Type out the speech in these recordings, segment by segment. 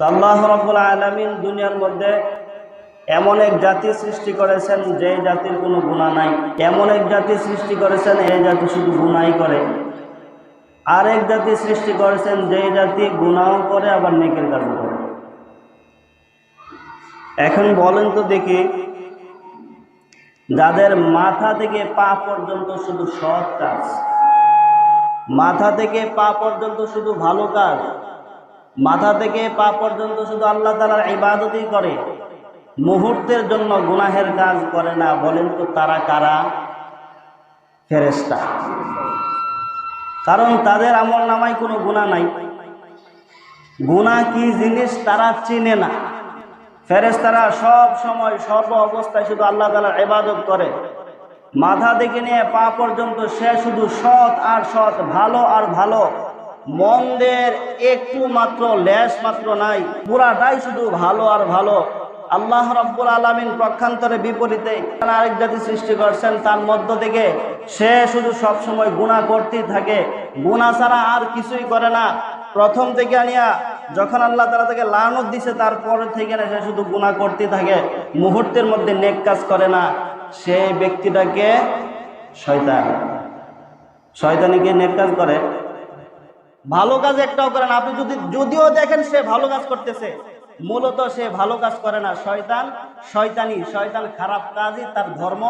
তো আল্লাহ রব্বুল আলমিন দুনিয়ার মধ্যে এমন এক জাতি সৃষ্টি করেছেন যে জাতির কোনো গুণা নাই। এমন এক জাতি সৃষ্টি করেছেন এই জাতি শুধু গুণাই করে। আর এক জাতি সৃষ্টি করেছেন যে জাতি গুণাও করে, আবার নেকের কাজও করে। এখন বলেন তো দেখি, যাদের মাথা থেকে পা পর্যন্ত শুধু সৎ কাজ, মাথা থেকে পা পর্যন্ত শুধু ভালো কাজ মাথা থেকে পা পর্যন্ত শুধু আল্লাহ তালার ইবাদতই করে। মুহূর্তের জন্য গুনাহের কাজ করে না, বলেন তো তারা কারা? ফেরেস্তা কারণ তাদের আমল নামায় কোনো গুণা নাই। গুণা কি জিনিস তারা চিনে না। ফেরেস্তারা সব সময় সর্ব অবস্থায় শুধু আল্লাহ তালার ইবাদত করে। মাথা থেকে নিয়ে পা পর্যন্ত সে শুধু সৎ আর সৎ, ভালো আর ভালো। মন্দের একটু মাত্র, লেশ মাত্র নাই, পুরাটাই শুধু ভালো আর ভালো। আল্লাহ রব্বুল আলমিন পক্ষান্তরে বিপরীতে আরেক জাতি সৃষ্টি করছেন, তার মধ্য থেকে সে শুধু সব সময় গুণা করতেই থাকে। গুণা ছাড়া আর কিছুই করে না। প্রথম থেকে আনিয়া যখন আল্লাহ তারা তাকে লানত দিছে, তারপর থেকে না সে শুধু গুণা করতে থাকে। মুহূর্তের মধ্যে নেক কাজ করে না। সে ব্যক্তিটাকে শয়তান, শয়তানিকে নেক কাজ করে। ভালো কাজ একটাও করে না। আপনি যদি, যদিও দেখেন সে ভালো কাজ করতেছে, মূলত সে ভালো কাজ করে না। শয়তান, শয়তানি, শয়তান খারাপ কাজই তার ধর্ম,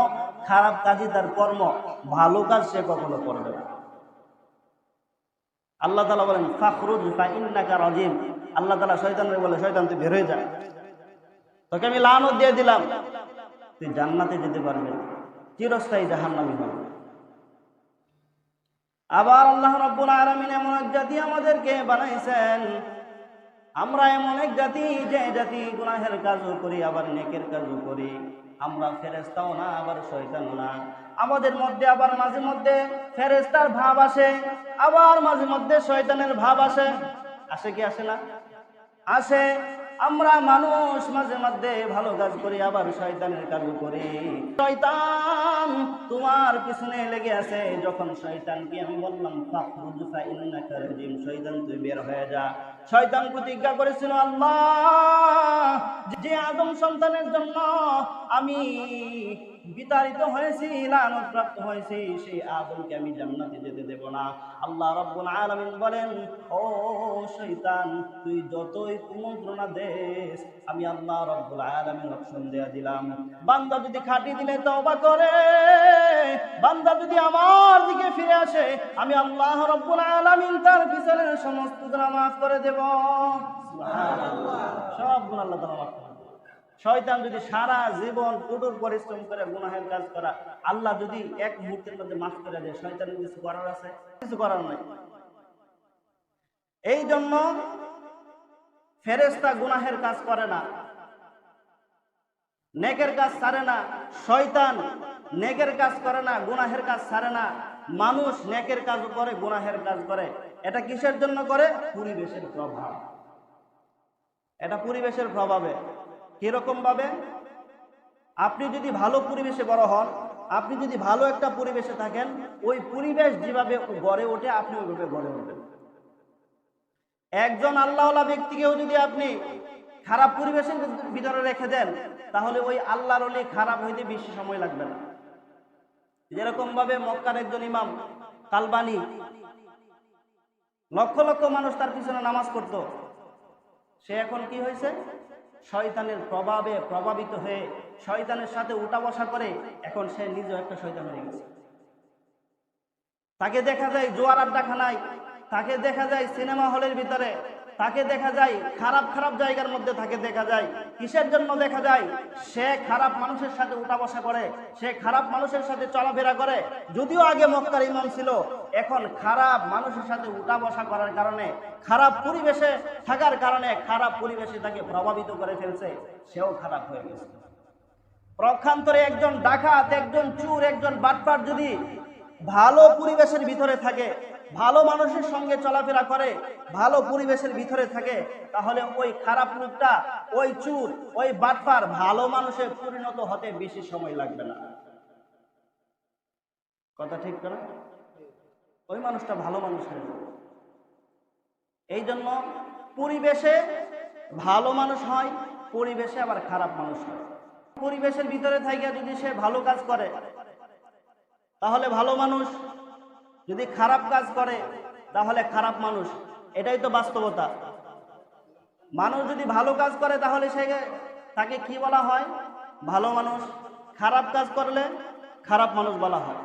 খারাপ কাজই তার কর্ম। ভালো কাজ সে কখনো করবে না। আল্লাহ তালা বলেন, ফাখরুজ ইন্নাকা রাজিম। আল্লাহ তালা শয়তানরে বলে, শয়তান, তুই বের হয়ে যা। তোকে আমি লানত দিয়ে দিলাম। তুই জান্নাতে যেতে পারবি চিরস্থায়ী জাহান্নামি হবে। আবার আল্লাহ রব্বুল আলামিন এমন এক জাতি আমাদেরকে বানাইছেন। আমরা এমন এক জাতি যে জাতি গুনাহের কাজও করি, আবার নেকের কাজও করি। আমরা ফেরেস্তাও না, আবার শয়তানও না। আমাদের মধ্যে আবার মাঝে মধ্যে ফেরেস্তার ভাব আসে, আবার মাঝে মধ্যে শয়তানের ভাব আসে। আসে কি, আসে না? আসে। আমরা মানুষ মাঝে মাঝে ভালো কাজ করি, আবার শয়তানের কাজ করি। শয়তান তোমার পিছনে লেগে আছে, যখন শয়তানকে আমি বললাম শয়তান, তুই বের হয়ে যা। শয়তান প্রতিজ্ঞা করেছিল, আল্লাহ, যে আদম সন্তানের জন্য আমি বিতাড়িত হয়েছি লানত প্রাপ্ত হয়েছি, সেই আদমকে আমি জান্নাতে যেতে দেব না। আল্লাহ রব্বুল আলামিন বলেন, ও শয়তান, তুই যতই কুমন্ত্রণা দেস, আমি আল্লাহ রব্বুল আলামিন অপশন দেয়া দিলাম। বান্দা যদি খাটি দিলে তওবা করে, বান্দা যদি আমার দিকে ফিরে আসে, আমি আল্লাহ রব্বুল আলামিন তার পিছনের সমস্ত গুনাহ মাফ করে দেব। সব গুনাহ আল্লাহ তাআলা মাফ করে। শয়তান যদি সারা জীবন কঠোর পরিশ্রম করে গুনাহের কাজ করা, আল্লাহ যদি এক মুহূর্তের মধ্যে মাফ করে দেয় শয়তান কিছু করার আছে? কিছু করার নাই। এই জন্য ফেরেস্তা গুনাহের কাজ করে না, নেকের কাজ ছাড়ে না, শয়তান নেকের কাজ করে না, গুনাহের কাজ ছাড়ে না, মানুষ নেকের কাজ করে, গুনাহের কাজ করে। এটা কিসের জন্য করে? পরিবেশের প্রভাব। এটা পরিবেশের প্রভাবে। কীরকম ভাবে? আপনি যদি ভালো পরিবেশে বড় হন, আপনি যদি ভালো একটা পরিবেশে থাকেন, ওই পরিবেশ যেভাবে গড়ে ওঠে, আপনি ওইভাবে গড়ে ওঠেন। একজন আল্লাহওয়ালা ব্যক্তিকেও যদি আপনি খারাপ পরিবেশের ভিতরে রেখে দেন, তাহলে ওই আল্লাহর অলি খারাপ হইতে বেশি সময় লাগবে না। যেরকম ভাবে মক্কার একজন ইমাম কালবানি, লক্ষ লক্ষ মানুষ তার পিছনে নামাজ পড়তো। সে এখন কি হয়েছে? শয়তানের প্রভাবে প্রভাবিত হয়ে শয়তানের সাথে উঠা বসা করে এখন সে নিজেও একটা শয়তান হয়ে গেছে। তাকে দেখা যায় জোয়ার আড্ডাখানায়, তাকে দেখা যায় সিনেমা হলের ভিতরে তাকে দেখা যায়, খারাপ খারাপ জায়গার মধ্যে তাকে দেখা যায়। কিসের জন্য দেখা যায়? সে খারাপ মানুষের সাথে উঠা বসা করে, সে খারাপ মানুষের সাথে চলাফেরা করে। যদিও আগে মক্কার ইমাম ছিল, এখন খারাপ মানুষের সাথে উঠা বসা করার কারণে, খারাপ পরিবেশে থাকার কারণে খারাপ পরিবেশে তাকে প্রভাবিত করে ফেলছে। সেও খারাপ হয়ে গেছে। প্রক্ষান্তরে একজন ডাকাত, একজন চুর, একজন বাটপাট যদি ভালো পরিবেশের ভিতরে থাকে ভালো মানুষের সঙ্গে চলাফেরা করে, ভালো পরিবেশের ভিতরে থাকে, তাহলে ওই খারাপ লোকটা ওই চুর ওই বাটপার ভালো মানুষের পরিণত হতে বেশি সময় লাগবে না। কথা ঠিক করে ওই মানুষটা ভালো মানুষ হয়ে যাবে এই জন্য পরিবেশে ভালো মানুষ হয়, পরিবেশে আবার খারাপ মানুষ হয়। পরিবেশের ভিতরে থাইকা যদি সে ভালো কাজ করে, তাহলে ভালো মানুষ যদি খারাপ কাজ করে, তাহলে খারাপ মানুষ। এটাই তো বাস্তবতা। মানুষ যদি ভালো কাজ করে, তাহলে সে তাকে কি বলা হয়? ভালো মানুষ। খারাপ কাজ করলে খারাপ মানুষ বলা হয়।